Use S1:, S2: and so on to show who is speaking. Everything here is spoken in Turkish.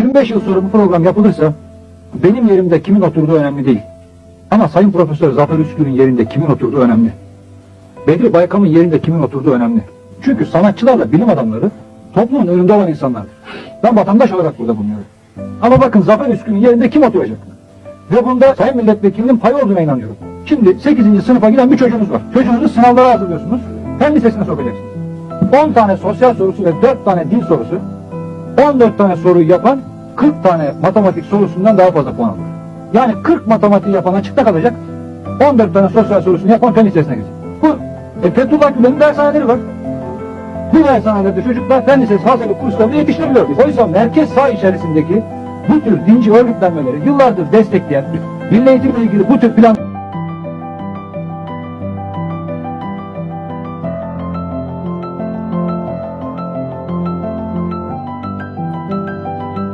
S1: 25 yıl sonra bu program yapılırsa benim yerimde kimin oturduğu önemli değil. Ama Sayın Profesör Zafer Üskür'ün yerinde kimin oturduğu önemli. Bedri Baykam'ın yerinde kimin oturduğu önemli. Çünkü sanatçılarla bilim adamları toplumun önünde olan insanlardır. Ben vatandaş olarak burada bulunuyorum. Ama bakın Zafer Üskür'ün yerinde kim oturacak? Ve bunda Sayın Milletvekilinin payı olduğuna inanıyorum. Şimdi 8. sınıfa giden bir çocuğunuz var. Çocuğunuzu sınavlara hazırlıyorsunuz. Fen lisesine sokacaksınız. 10 tane sosyal sorusu ve 4 tane dil sorusu 14 tane soruyu yapan 40 tane matematik sorusundan daha fazla puan alır. Yani 40 matematiği yapan açıkta kalacak. 14 tane sosyal sorusunu yapan fen lisesine gidecek. Bu e, Fethullah Gülen'in dershaneleri var. Bu dershanelerde çocuklar fen lisesi hazırlık kurslarına yetiştiriliyor. Oysa merkez sağ içerisindeki bu tür dinci örgütlenmeleri yıllardır destekleyen, milli eğitimle ilgili bu tür plan